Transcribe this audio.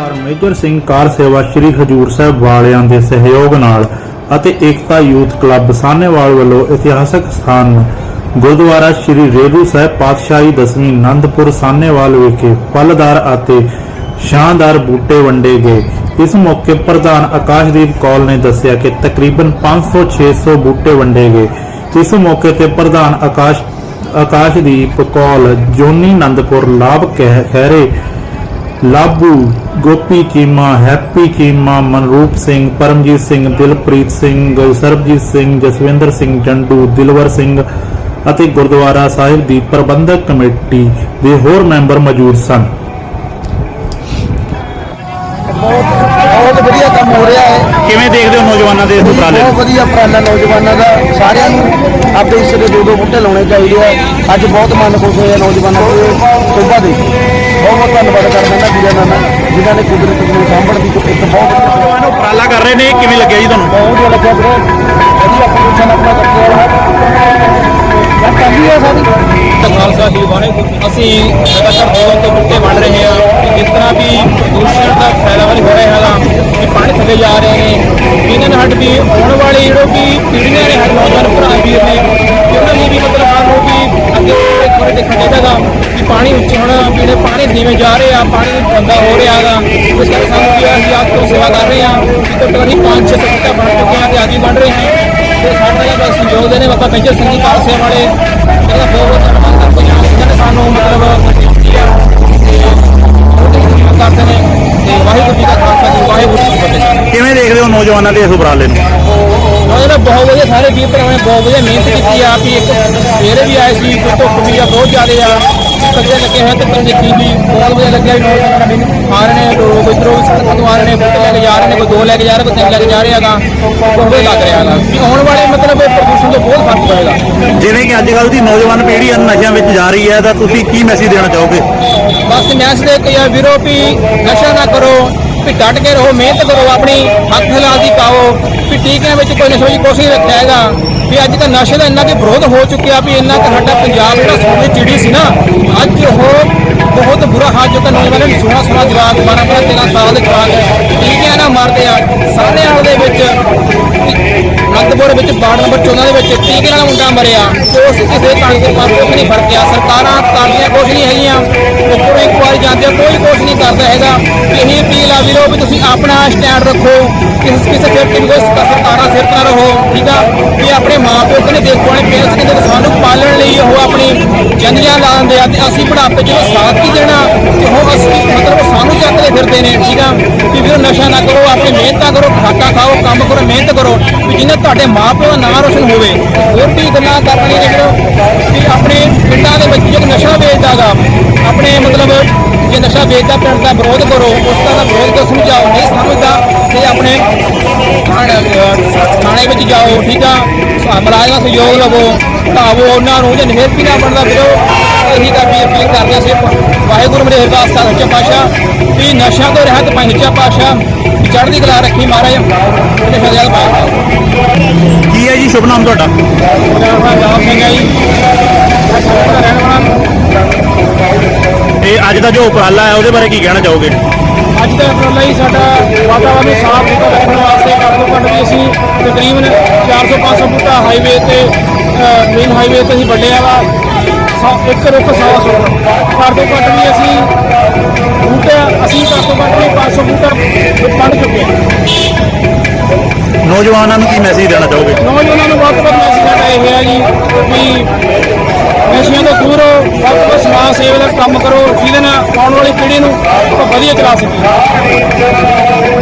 ਜਥੇਦਾਰ ਮੇਜਰ ਸਿੰਘ ਕਾਰ ਸੇਵਾ ਸ੍ਰੀ ਹਜੂਰ ਸਾਹਿਬ ਵਾਲਿਆਂ ਦੇ ਸਹਿਯੋਗ ਨਾਲ ਅਤੇ ਏਕਤਾ ਯੂਥ ਕਲੱਬ ਸਾਹਨੇਵਾਲ ਵੱਲੋਂ ਇਤਿਹਾਸਕ ਸਥਾਨ ਗੁਰਦੁਆਰਾ ਸ੍ਰੀ ਰੇਰੂ ਸਾਹਿਬ ਪਾਤਸ਼ਾਹੀ ਦਸਵੀਂ ਆਨੰਦਪੁਰ ਸਾਹਨੇਵਾਲ ਵਿਖੇ ਫਲਦਾਰ ਅਤੇ ਸ਼ਾਨਦਾਰ ਬੂਟੇ ਵੰਡੇ ਗਏ। ਇਸ ਮੌਕੇ ਪ੍ਰਧਾਨ ਆਕਾਸ਼ਦੀਪ ਕੌਲ ਨੇ ਦੱਸਿਆ ਕਿ ਤਕਰੀਬਨ 500-600 ਬੂਟੇ ਵੰਡੇ ਗਏ। ਇਸ ਮੌਕੇ ਤੇ ਪ੍ਰਧਾਨ ਆਕਾਸ਼, ਆਕਾਸ਼ਦੀਪ ਕੌਲ ਜੋਨੀ ਆਨੰਦਪੁਰ ਲਾਭ ਕਹਿ- ਖਹਿਰੇ ਲਾਬੂ ਗੋਪੀ ਚੀਮਾ ਹੈਪੀ ਚੀਮਾ ਮਨਰੂਪ ਸਿੰਘ ਪਰਮਜੀਤ ਸਿੰਘ ਦਿਲਪ੍ਰੀਤ ਸਿੰਘ ਸਰਬਜੀਤ ਸਿੰਘ ਜਸਵਿੰਦਰ ਸਿੰਘ ਜੰਡੂ ਦਿਲਵਰ ਸਿੰਘ ਅਤੇ ਗੁਰਦੁਆਰਾ ਸਾਹਿਬ ਦੀ ਪ੍ਰਬੰਧਕ ਕਮੇਟੀ ਦੇ ਹੋਰ ਮੈਂਬਰ ਮੌਜੂਦ ਸਨ। ਬਹੁਤ ਵਧੀਆ ਕੰਮ ਹੋ ਰਿਹਾ ਹੈ। ਕਿਵੇਂ ਦੇਖਦੇ ਹੋ ਨੌਜਵਾਨਾਂ ਦੇ ਇਸ ਉਪਰਾਲੇ ਬਹੁਤ ਵਧੀਆ ਉਪਰਾਲਾ ਨੌਜਵਾਨਾਂ ਦਾ। ਸਾਰਿਆਂ ਨੂੰ ਆਪਣੇ ਹਿੱਸੇ ਦੇ ਦੋ ਦੋ ਬੂਟੇ ਲਾਉਣੇ ਚਾਹੀਦੇ ਆ। ਅੱਜ ਬਹੁਤ ਮਨ ਖੁਸ਼ ਹੋਇਆ ਨੌਜਵਾਨਾਂ ਦੇ। ਸੋਭਾ ਦੇ ਬਹੁਤ ਬਹੁਤ ਧੰਨਵਾਦ ਕਰਦਾ ਇਹਨਾਂ ਵੀਰਾਂ ਦਾ ਮੈਂ ਜਿਨ੍ਹਾਂ ਨੇ ਕੁਦਰਤ ਨੂੰ ਸਾਂਭਣ ਦੀ ਇੱਕ ਬਹੁਤ ਵਧੀਆ ਉਪਰਾਲਾ ਕਰ ਰਹੇ ਨੇ ਕਿਵੇਂ ਲੱਗਿਆ ਜੀ ਤੁਹਾਨੂੰ? ਬਹੁਤ ਵਧੀਆ ਲੱਗਿਆ ਵੀਰੇ। ਵਧੀਆ ਪ੍ਰਦਰਸ਼ਨ ਆਪਣਾ ਕਰਦੇ ਆ ਯਾਰ ਕੰਦੀ ਹੈ ਸਾਡੀ ਖਾਲਸਾ ਜੀ ਵਾਹਿਗੁਰੂ ਅਸੀਂ ਲਗਾਤਾਰ ਦੋ ਤੋਂ ਬੁੱਕੇ ਵੰਡ ਰਹੇ ਹਾਂ ਕਿ ਜਿਸ ਤਰ੍ਹਾਂ ਵੀ ਪ੍ਰਦੂਸ਼ਣ ਦਾ ਫੈਲਾਵਾ ਨਹੀਂ ਹੋ ਰਿਹਾ ਹੈਗਾ ਕਿ ਪਾਣੀ ਥੱਲੇ ਜਾ ਰਹੇ ਨੇ ਇਹਨਾਂ ਨਾਲ ਵੀ ਆਉਣ ਵਾਲੀ ਜਿਹੜੋ ਵੀ ਪੀੜ੍ਹੀਆਂ ਨੇ ਨੌਜਵਾਨ ਭਰਾ ਵੀਰ ਦੇਖਣ ਚਾਹੀਦਾ ਕਿ ਪਾਣੀ ਉੱਚੇ ਹੋਣਾ ਪੀਣੇ ਪਾਣੀ ਨੀਵੇਂ ਜਾ ਰਹੇ ਆ, ਪਾਣੀ ਗੰਦਾ ਹੋ ਰਿਹਾ ਹੈਗਾ। ਇਸ ਕਰਕੇ ਸਾਨੂੰ ਕੀ ਆ ਅਸੀਂ ਆਪ ਤੋਂ ਸੇਵਾ ਕਰ ਰਹੇ ਹਾਂ ਕਿ ਤੋਂ ਅਸੀਂ ਪੰਜ ਛੇ ਬਣ ਚੁੱਕੇ ਹਾਂ ਤੇ ਅੱਜ ਵੀ ਬਣ ਰਹੇ ਹਾਂ। ਤੇ ਸਾਡਾ ਜਿਹੜਾ ਸਹਿਯੋਗ ਦੇ ਨੇ, ਬਾਬਾ ਮੇਜਰ ਸਿੰਘ ਜੀ ਕਾਲਸੇ ਵਾਲੇ ਇਹਦਾ ਬਹੁਤ ਬਹੁਤ ਧੰਨਵਾਦ ਕਰਦੇ ਹਾਂ। ਇਹਨਾਂ ਨੇ ਸਾਨੂੰ ਮਤਲਬ ਦਿੱਤੀ ਆ ਕਰਦੇ ਨੇ। ਤੇ ਵਾਹਿਗੁਰੂ ਜੀ ਦਾ ਖਾਲਸਾ ਜੀ, ਵਾਹਿਗੁਰੂ ਜੀ ਕੀ ਫਤਿਹ। ਕਿਵੇਂ ਦੇਖਦੇ ਹੋ ਨੌਜਵਾਨਾਂ ਦੇ ਇਸ ਉਪਰਾਲੇ ਨੂੰ? ਉਹਨਾਂ ਨੇ ਬਹੁਤ ਵਧੀਆ ਸਾਰੇ ਵੀਰ ਭਰਾਵਾਂ ਨੇ ਬਹੁਤ ਵਧੀਆ ਮਿਹਨਤ ਕੀਤੀ ਆ ਵੀ ਇੱਕ ਸਵੇਰੇ ਵੀ ਆਏ ਸੀ ਕੋਈ ਧੁੱਪ ਵੀ ਆ ਬਹੁਤ ਜ਼ਿਆਦਾ ਆ। ਕੱਜੇ ਲੱਗੇ ਹੋਏ ਤੇ ਦੇਖੀ ਵੀ ਬਹੁਤ ਵਧੀਆ ਲੱਗਿਆ ਵੀ ਆ ਰਹੇ ਨੇ ਲੋਕ ਇਧਰੋਂ ਸੜਕਾਂ ਤੋਂ ਆ ਰਹੇ ਨੇ ਬੂਟੇ ਲੈ ਕੇ ਜਾ ਰਹੇ ਨੇ ਕੋਈ ਦੋ ਲੈ ਕੇ ਜਾ ਰਿਹਾ ਕੋਈ ਤਿੰਨ ਲੈ ਕੇ ਜਾ ਰਿਹਾ ਹੈਗਾ ਬਹੁਤ ਲੱਗ ਰਿਹਾ ਹੈਗਾ ਵੀ ਆਉਣ ਵਾਲੇ ਮਤਲਬ ਪ੍ਰਦੂਸ਼ਣ ਤੋਂ ਬਹੁਤ ਫ਼ਰਕ ਪਏਗਾ ਜਿਵੇਂ ਕਿ ਅੱਜ ਕੱਲ ਦੀ ਨੌਜਵਾਨ ਪੀੜ੍ਹੀ ਨਸ਼ਿਆਂ ਵਿੱਚ ਜਾ ਰਹੀ ਹੈ ਤਾਂ ਤੁਸੀਂ ਕੀ ਮੈਸੇਜ ਦੇਣਾ ਚਾਹੋਗੇ? ਬਸ ਮੈਸ ਦੇ ਕੇ ਯਾਰ ਵੀਰੋ ਵੀ ਨਸ਼ਾ ਨਾ ਕਰੋ ਵੀ ਡਟ ਕੇ ਰਹੋ, ਮਿਹਨਤ ਕਰੋ, ਆਪਣੀ ਹੱਥ ਹਲਾਲ ਦੀ ਪਾਓ। ਵੀ ਟੀਕਿਆਂ ਵਿੱਚ ਕੋਈ ਨਸ਼ੇ ਦੀ ਕੋਸ਼ਿਸ਼ ਨਹੀਂ ਰੱਖਿਆ ਹੈਗਾ। ਵੀ ਅੱਜ ਤਾਂ ਨਸ਼ੇ ਦਾ ਇੰਨਾ ਕਿ ਵਿਰੋਧ ਹੋ ਚੁੱਕਿਆ ਵੀ ਇੰਨਾ ਕਿ ਸਾਡਾ ਪੰਜਾਬ ਜਿਹੜਾ ਸੋਨੇ ਚਿੜੀ ਸੀ ਨਾ, ਅੱਜ ਉਹ ਬਹੁਤ ਬੁਰਾ ਹਾਲ ਜੋ ਕਿ ਨੌਜਵਾਨਾਂ ਨੂੰ ਸੋਹਣਾ ਸੋਹਣਾ ਜਵਾਕ 12 12 13 ਸਾਲ ਦੇ ਜਵਾਕ ਟੀਕਿਆਂ ਨਾਲ ਮਾਰਦੇ ਆ। ਸਾਹਨੇ ਵਾਲ ਦੇ ਵਿੱਚ ਅਨੰਦਪੁਰ ਵਿੱਚ ਵਾਰਡ ਨੰਬਰ 14 ਦੇ ਵਿੱਚ ਟੀਕੇ ਨਾਲ ਮੁੰਡਾ ਮਰਿਆ। ਉਸ ਕਿਸੇ ਕਾਲ ਦੇ ਪਾਸ ਨਹੀਂ ਫਰਕਿਆ ਸਰਕਾਰਾਂ ਕਰਦੀਆਂ ਕੁਛ ਨਹੀਂ ਹੈਗੀਆਂ। ਉੱਪਰੋਂ ਇੱਕ ਵਾਰ ਜਾਂਦੇ ਆ, ਕੋਈ ਕੁਛ ਨਹੀਂ ਕਰਦਾ ਹੈਗਾ। ਇਹੀ ਅਪੀਲ ਆ ਵੀਰੋ ਵੀ ਤੁਸੀਂ ਆਪਣਾ ਸਟੈਂਡ ਰੱਖੋ ਕਿਸੇ ਕਿਸੇ ਸਿਰ ਤੇ ਕੋਈ ਸਰਕਾਰਾਂ ਸਿਰ ਨਾ ਰਹੋ ਠੀਕ ਆ? ਵੀ ਆਪਣੇ ਮਾਪਿਓ ਕਹਿੰਦੇ ਦੇਖੋ ਆਪਣੇ ਪੇਰੈਂਟਸ ਕਹਿੰਦੇ ਸਾਨੂੰ ਪਾਲਣ ਲਈ ਉਹ ਆਪਣੀ ਜ਼ਿੰਦਗੀਆਂ ਲਾ ਦਿੰਦੇ ਆ ਤੇ ਅਸੀਂ ਬੁਢਾਪੇ ਜਦੋਂ ਸਾਥ ਕੀ ਦੇਣਾ ਤੇ ਉਹ ਅਸੀਂ ਮਤਲਬ ਸਾਨੂੰ ਚੱਕਦੇ ਫਿਰਦੇ ਨੇ, ਠੀਕ ਆ? ਵੀ ਵੀਰੋ ਨਸ਼ਾ ਨਾ ਕਰੋ, ਆਪਣੀ ਮਿਹਨਤਾਂ ਕਰੋ ਖਾਕਾ ਖਾਓ, ਕੰਮ ਕਰੋ, ਮਿਹਨਤ ਕਰੋ। ਵੀ ਜਿਹਨੇ ਤੁਹਾਡੇ ਮਾਪਿਓ ਦਾ ਨਾਂ ਰੋਸ਼ਨ ਹੋਵੇ, ਹੋਰ ਵੀ ਗੱਲਾਂ ਕਰਨੀਆਂ ਨੇ ਵੀਰੋ? ਵੀ ਆਪਣੇ ਪਿੰਡਾਂ ਦੇ ਵਿੱਚ ਜੋ ਨਸ਼ਾ ਵੇਚਦਾਗਾ, ਆਪਣੇ ਮਤਲਬ ਜੇ ਨਸ਼ਾ ਵੇਚਦਾ ਪਿੰਡ ਦਾ ਵਿਰੋਧ ਕਰੋ, ਉਸ ਦਾ ਵਿਰੋਧ ਕਰੋ ਸਮਝਾਓ? ਨਹੀਂ ਸਮਝਦਾ, ਤੇ ਆਪਣੇ ਥਾਣੇ ਵਿੱਚ ਜਾਓ, ਠੀਕ ਆ? ਸ- ਦਾ ਸਹਿਯੋਗ ਲਵੋ ਢਾਵੋ ਉਹਨਾਂ ਨੂੰ, ਜੇ ਨਿਮਰਤੀ ਨਾ ਬਣਦਾ ਵੀਰੋ। ਇਹੀ ਤਾਂ ਵੀ ਅਪੀਲ ਕਰਦੇ ਹਾਂ ਸਿਰਫ ਵਾਹਿਗੁਰੂ ਮੇਰੇ ਅਰਦਾਸ ਕਰ ਸੱਚੇ ਪਾਤਸ਼ਾਹ ਵੀ ਨਸ਼ਿਆਂ ਤੋਂ ਰਹਿਤ ਪਾਈ ਸੱਚਾ ਪਾਤਸ਼ਾਹ ਵੀ ਚੜ੍ਹਦੀ ਕਲਾ ਰੱਖੀ ਮਹਾਰਾਜ। ਉਹਦੇ ਫਜ਼ਲ ਪਾਇਆ ਕੀ ਹੈ ਜੀ ਸ਼ੁਭ ਨਾਮ ਤੁਹਾਡਾ? ਮੇਰਾ ਨਾਮ ਹੈ ਜੀ। ਇਹ ਅੱਜ ਦਾ ਜੋ ਉਪਰਾਲਾ ਹੈ ਉਹਦੇ ਬਾਰੇ ਕੀ ਕਹਿਣਾ ਚਾਹੋਗੇ? ਅੱਜ ਦਾ ਉਪਰਾਲਾ ਹੀ ਸਾਡਾ ਵਾਤਾਵਰਨ ਨੂੰ ਸਾਫ਼ ਸੁਥਰਾ ਰੱਖਣ ਵਾਸਤੇ ਘੱਟ ਤੋਂ ਘੱਟ ਵੀ ਅਸੀਂ ਤਕਰੀਬਨ 400-500 ਬੂਟਾ ਹਾਈਵੇ ਤੇ ਮੇਨ ਹਾਈਵੇ ਤੇ ਅਸੀਂ ਵੱਢਿਆ ਵਾ। ਸੌ- ਇੱਕ ਰੁੱਖ ਸਵਾ ਸੌ ਘੱਟ ਤੋਂ ਘੱਟ ਵੀ ਅਸੀਂ ਬੂਟੇ ਅਸੀਂ ਘੱਟ ਤੋਂ ਘੱਟ ਵੀ 500 ਬੂਟਾ ਵੱਢ ਚੁੱਕੇ ਹਾਂ। ਨੌਜਵਾਨਾਂ ਨੂੰ ਕੀ ਮੈਸੇਜ ਦੇਣਾ ਚਾਹੋਗੇ? ਨੌਜਵਾਨਾਂ ਨੂੰ ਵੱਧ ਤੋਂ ਵੱਧ ਮੈਸੇਜ ਸਾਡਾ ਇਹ ਹੈ ਜੀ ਵੀ ਨਸ਼ਿਆਂ ਤੋਂ ਦੂਰ ਰਹੋ ਵੱਧ ਤੋਂ ਵੱਧ ਸਮਾਜ ਸੇਵਾ ਦਾ ਕੰਮ ਕਰੋ ਜਿਹਦੇ ਨਾਲ ਆਉਣ ਵਾਲੀ ਪੀੜ੍ਹੀ ਨੂੰ ਵਧੀਆ ਚਲਾ ਸਕੀਏ।